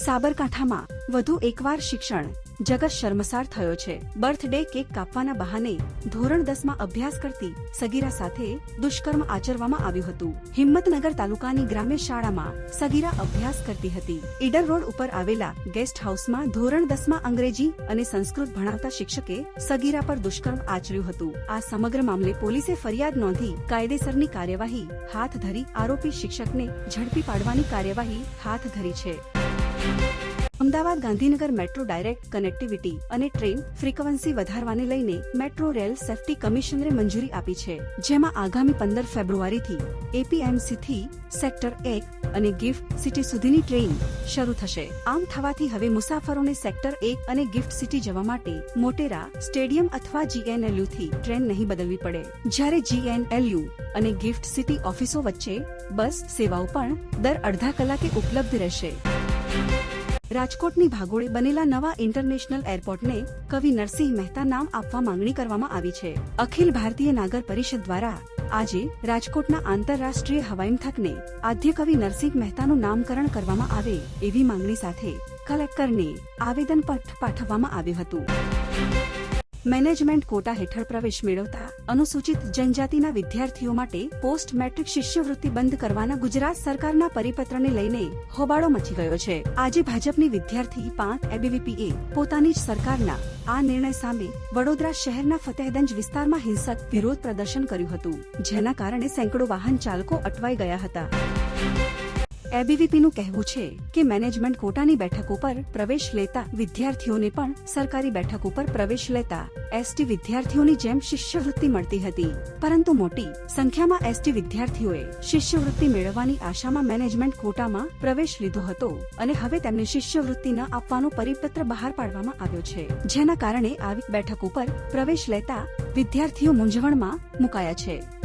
સાબરકાંઠામાં વધુ એકવાર શિક્ષણ જગત શર્મસાર થયો છે. બર્થડે કેક કાપવાના બહાને ધોરણ દસમાં અભ્યાસ કરતી સગીરા સાથે દુષ્કર્મ આચરવામાં આવ્યું હતું. હિંમતનગર તાલુકાની ગ્રામ્ય શાળામાં સગીરા અભ્યાસ કરતી હતી. ઈડર રોડ ઉપર આવેલા ગેસ્ટ હાઉસમાં ધોરણ દસમાં અંગ્રેજી અને સંસ્કૃત ભણાવતા શિક્ષકે સગીરા પર દુષ્કર્મ આચર્યું હતું. આ સમગ્ર મામલે પોલીસે ફરિયાદ નોંધી કાયદેસરની કાર્યવાહી હાથ ધરી આરોપી શિક્ષકને ઝડપી પાડવાની કાર્યવાહી હાથ ધરી છે. Ahmedabad Gandhinagar metro direct connectivity અને ટ્રેન ફ્રીક્વન્સી વધારવાને લઈને મેટ્રો રેલ સેફટી કમિશનરે મંજૂરી આપી છે, જેમાં આગામી પંદર ફેબ્રુઆરીથી એપીએમસીથી સેક્ટર એક અને ગિફ્ટ સિટી સુધીની ટ્રેન શરૂ થશે. આમ થવાથી હવે મુસાફરોને સેક્ટર એક અને ગિફ્ટ સિટી જવા માટે મોટેરા, સ્ટેડિયમ અથવા જીએનએલયુ થી ટ્રેન નહીં બદલવી પડે. જ્યારે જીએનએલયુ અને ગિફ્ટ સિટી ઓફિસો વચ્ચે બસ સેવાઓ પણ દર અડધા કલાકે ઉપલબ્ધ રહેશે. રાજકોટની ભાગોળે બનેલા નવા ઇન્ટરનેશનલ એરપોર્ટને કવિ નરસિંહ મહેતા નામ આપવા માંગણી કરવામાં આવી છે. અખિલ ભારતીય નાગર પરિષદ દ્વારા આજે રાજકોટના આંતરરાષ્ટ્રીય હવાઈમથકને આદ્ય કવિ નરસિંહ મહેતાનું નામકરણ કરવામાં આવે એવી માંગણી સાથે કલેક્ટરને આવેદન પત્ર પાઠવવામાં આવ્યું હતું. મેનેજમેન્ટ કોટા હેઠળ પ્રવેશ મેળવતા અનુસૂચિત જનજાતિના વિદ્યાર્થીઓ માટે પોસ્ટ મેટ્રિક શિષ્યવૃત્તિ બંધ કરવાના ગુજરાત સરકારના પરિપત્રને લઈને હોબાળો મચી ગયો છે. આજે ભાજપની વિદ્યાર્થી પાંચ એબીવીપીએ પોતાની જ સરકારના આ નિર્ણય સામે વડોદરા શહેરના ફતેહગંજ વિસ્તારમાં હિંસક વિરોધ પ્રદર્શન કર્યું હતું, જેના કારણે સેંકડો વાહન ચાલકો અટવાઈ ગયા હતા. એબીવીપીનું કહેવું છે કે મેનેજમેન્ટ કોટાની બેઠકો પર પ્રવેશ લેતા વિદ્યાર્થીઓને પણ સરકારી બેઠકો પર પ્રવેશ લેતા એસટી વિદ્યાર્થીઓની જેમ શિષ્યવૃત્તિ મળતી હતી. પરંતુ મોટી સંખ્યામાં એસટી વિદ્યાર્થીઓએ શિષ્યવૃત્તિ મેળવવાની આશામાં મેનેજમેન્ટ કોટામાં પ્રવેશ લીધો હતો અને હવે તેમને શિષ્યવૃત્તિ ન આપવાનો પરિપત્ર બહાર પાડવામાં આવ્યો છે. જેના કારણે આવી બેઠકો પર પ્રવેશ લેતા વિદ્યાર્થીઓ મૂંઝવણમાં મુકાયા છે.